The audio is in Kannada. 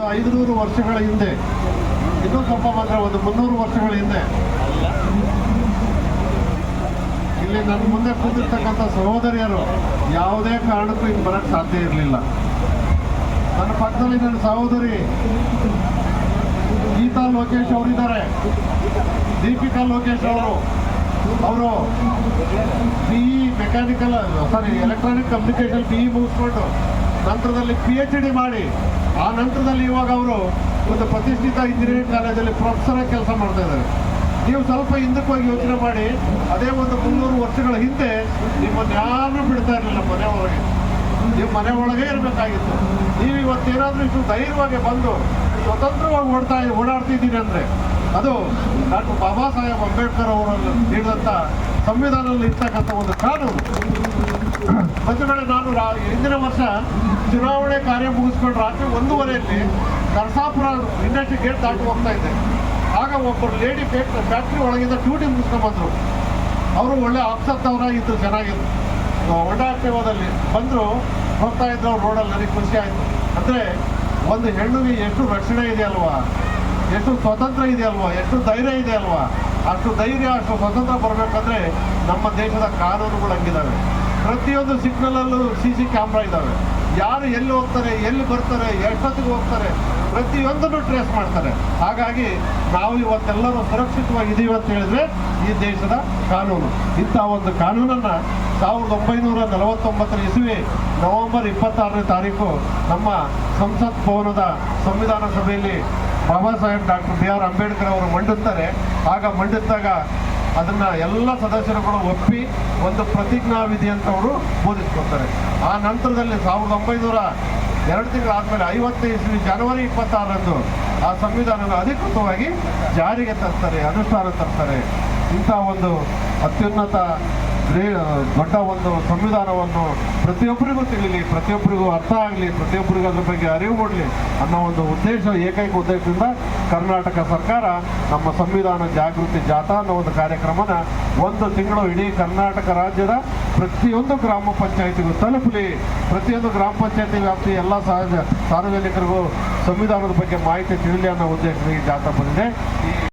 ಒಂದು ಐದುನೂರು ವರ್ಷಗಳ ಹಿಂದೆ, ಇನ್ನೂ ಸ್ವಲ್ಪ ಮಾತ್ರ ಒಂದು ಮುನ್ನೂರು ವರ್ಷಗಳ ಹಿಂದೆ, ಇಲ್ಲಿ ನನ್ನ ಮುಂದೆ ಕೂತಿರ್ತಕ್ಕಂಥ ಸಹೋದರಿಯರು ಯಾವುದೇ ಕಾರಣಕ್ಕೂ ಇಲ್ಲಿ ಬರಕ್ಕೆ ಸಾಧ್ಯ ಇರಲಿಲ್ಲ. ನನ್ನ ಪಕ್ಕದಲ್ಲಿ ನನ್ನ ಸಹೋದರಿ ಗೀತಾ ಲೋಕೇಶ್ ಅವರಿದ್ದಾರೆ. ದೀಪಿಕಾ ಲೋಕೇಶ್ ಅವರು ಅವರು B E mechanical sorry electronic communication B E ಮುಗಿಸ್ಕೊಂಡು ನಂತರದಲ್ಲಿ ಪಿ ಎಚ್ ಡಿ ಮಾಡಿ ಆ ನಂತರದಲ್ಲಿ ಇವಾಗ ಅವರು ಒಂದು ಪ್ರತಿಷ್ಠಿತ ಇಂಜಿನಿಯರಿಂಗ್ ಕಾಲೇಜಲ್ಲಿ ಪ್ರೊಫೆಸರ್ ಕೆಲಸ ಮಾಡ್ತಾ ಇದ್ದಾರೆ. ನೀವು ಸ್ವಲ್ಪ ಹಿಂದಕ್ಕೆ ಹೋಗಿ ಯೋಚನೆ ಮಾಡಿ, ಅದೇ ಒಂದು ಮುನ್ನೂರು ವರ್ಷಗಳ ಹಿಂದೆ ನಿಮ್ಮನ್ನು ಯಾರನ್ನೂ ಬಿಡ್ತಾ ಇರಲಿಲ್ಲ ಮನೆ ಒಳಗೆ. ನೀವು ಮನೆ ಒಳಗೆ ಇರಬೇಕಾಗಿತ್ತು. ನೀವು ಇವತ್ತೇನಾದ್ರೂ ಇಷ್ಟು ಧೈರ್ಯವಾಗಿ ಬಂದು ಸ್ವತಂತ್ರವಾಗಿ ಓಡ್ತಾ ಓಡಾಡ್ತಿದ್ದೀನಿ ಅಂದರೆ ಅದು ಡಾಕ್ಟರ್ ಬಾಬಾ ಸಾಹೇಬ್ ಅಂಬೇಡ್ಕರ್ ಅವರನ್ನು ನೀಡಿದಂಥ ಸಂವಿಧಾನದಲ್ಲಿ ಇರ್ತಕ್ಕಂಥ ಒಂದು ಕಾನೂನು. ಬಂಧುಗಳೇ ನಾನು ಹಿಂದಿನ ವರ್ಷ ಚುನಾವಣೆ ಕಾರ್ಯ ಮುಗಿಸ್ಕೊಂಡು ರಾತ್ರಿ ಒಂದೂವರೆಯಲ್ಲಿ ನರಸಾಪುರ ಇಂಡಸ್ಟ್ರಿ ಗೇಟ್ ದಾಟಿ ಹೋಗ್ತಾ ಇದ್ದೆ. ಆಗ ಒಬ್ಬರು ಲೇಡಿ ಫ್ಯಾಕ್ಟ್ರಿ ಒಳಗಿಂದ ಡ್ಯೂಟಿ ಮುಗಿಸ್ಕೊಂಡು ಬಂದರು ಅವರು ಒಳ್ಳೆ ಆಪ್ಸತ್ತವರಾಗಿದ್ದು ಚೆನ್ನಾಗಿದ್ರು. ಒಡಾಟದಲ್ಲಿ ಬಂದರು, ಹೋಗ್ತಾ ಇದ್ರು ಅವ್ರು ರೋಡಲ್ಲಿ ನನಗೆ ಖುಷಿ ಆಯಿತು. ಅಂದರೆ ಒಂದು ಹೆಣ್ಣಿಗೆ ಎಷ್ಟು ರಕ್ಷಣೆ ಇದೆ ಅಲ್ವಾ ಎಷ್ಟು ಸ್ವತಂತ್ರ ಇದೆ ಅಲ್ವಾ ಎಷ್ಟು ಧೈರ್ಯ ಇದೆ ಅಲ್ವಾ ಅಷ್ಟು ಧೈರ್ಯ, ಅಷ್ಟು ಸ್ವತಂತ್ರ ಬರಬೇಕಂದ್ರೆ ನಮ್ಮ ದೇಶದ ಕಾನೂನುಗಳು ಹಂಗಿದ್ದಾವೆ ಪ್ರತಿಯೊಂದು ಸಿಗ್ನಲಲ್ಲೂ ಸಿ ಸಿ ಕ್ಯಾಮ್ರಾ ಇದ್ದಾವೆ ಯಾರು ಎಲ್ಲಿ ಹೋಗ್ತಾರೆ, ಎಲ್ಲಿ ಬರ್ತಾರೆ, ಎಷ್ಟೊತ್ತಿಗೆ ಹೋಗ್ತಾರೆ, ಪ್ರತಿಯೊಂದನ್ನು ಟ್ರೇಸ್ ಮಾಡ್ತಾರೆ. ಹಾಗಾಗಿ ನಾವು ಇವತ್ತೆಲ್ಲರೂ ಸುರಕ್ಷಿತವಾಗಿದ್ದೀವಿ ಅಂತ ಹೇಳಿದ್ರೆ ಈ ದೇಶದ ಕಾನೂನು. ಇಂಥ ಒಂದು ಕಾನೂನನ್ನು ಸಾವಿರದ ಒಂಬೈನೂರ ನಲವತ್ತೊಂಬತ್ತರ ಇಸುವೆ ನವೆಂಬರ್ ಇಪ್ಪತ್ತಾರನೇ ತಾರೀಕು ನಮ್ಮ ಸಂಸತ್ ಭವನದ ಸಂವಿಧಾನ ಸಭೆಯಲ್ಲಿ Baba Saheb doctor B R Ambedkar ಅವರು ಮಂಡಿಸ್ತಾರೆ. ಆಗ ಮಂಡಿಸಿದಾಗ ಅದನ್ನ ಎಲ್ಲ ಸದಸ್ಯರುಗಳು ಒಪ್ಪಿ ಒಂದು ಪ್ರತಿಜ್ಞಾ ವಿಧಿ ಅಂತ ಅವರು ಬೋಧಿಸ್ಕೊಡ್ತಾರೆ. ಆ ನಂತರದಲ್ಲಿ ಸಾವಿರದ ಒಂಬೈನೂರ ಎರಡು ಆದಮೇಲೆ ಐವತ್ತನೇ ಇಸ್ವಿ ಜನವರಿ ಇಪ್ಪತ್ತಾರರಂದು ಆ ಸಂವಿಧಾನವನ್ನು ಅಧಿಕೃತವಾಗಿ ಜಾರಿಗೆ ತರ್ತಾರೆ, ಅನುಷ್ಠಾನ ತರ್ತಾರೆ. ಇಂಥ ಒಂದು ಅತ್ಯುನ್ನತ ದೊಡ್ಡ ಒಂದು ಸಂವಿಧಾನವನ್ನು ಪ್ರತಿಯೊಬ್ಬರಿಗೂ ತಿಳಿಲಿ, ಪ್ರತಿಯೊಬ್ಬರಿಗೂ ಅರ್ಥ ಆಗಲಿ, ಪ್ರತಿಯೊಬ್ಬರಿಗೂ ಅದ್ರ ಬಗ್ಗೆ ಅರಿವು ಮೂಡಲಿ ಅನ್ನೋ ಒಂದು ಉದ್ದೇಶ, ಏಕೈಕ ಉದ್ದೇಶದಿಂದ ಕರ್ನಾಟಕ ಸರ್ಕಾರ ನಮ್ಮ ಸಂವಿಧಾನ ಜಾಗೃತಿ ಜಾಥಾ ಅನ್ನೋ ಒಂದು ಕಾರ್ಯಕ್ರಮನ ಒಂದು ತಿಂಗಳು ಇಡೀ ಕರ್ನಾಟಕ ರಾಜ್ಯದ ಪ್ರತಿಯೊಂದು ಗ್ರಾಮ ಪಂಚಾಯತಿಗೂ ತಲುಪಲಿ. ಪ್ರತಿಯೊಂದು ಗ್ರಾಮ ಪಂಚಾಯತಿ ವ್ಯಾಪ್ತಿ ಎಲ್ಲ ಸಾರ್ವಜನಿಕರಿಗೂ ಸಂವಿಧಾನದ ಬಗ್ಗೆ ಮಾಹಿತಿ ತಿಳಿಲಿ ಅನ್ನೋ ಉದ್ದೇಶದಿಂದ ಈ ಜಾಥಾ ಬಂದಿದೆ.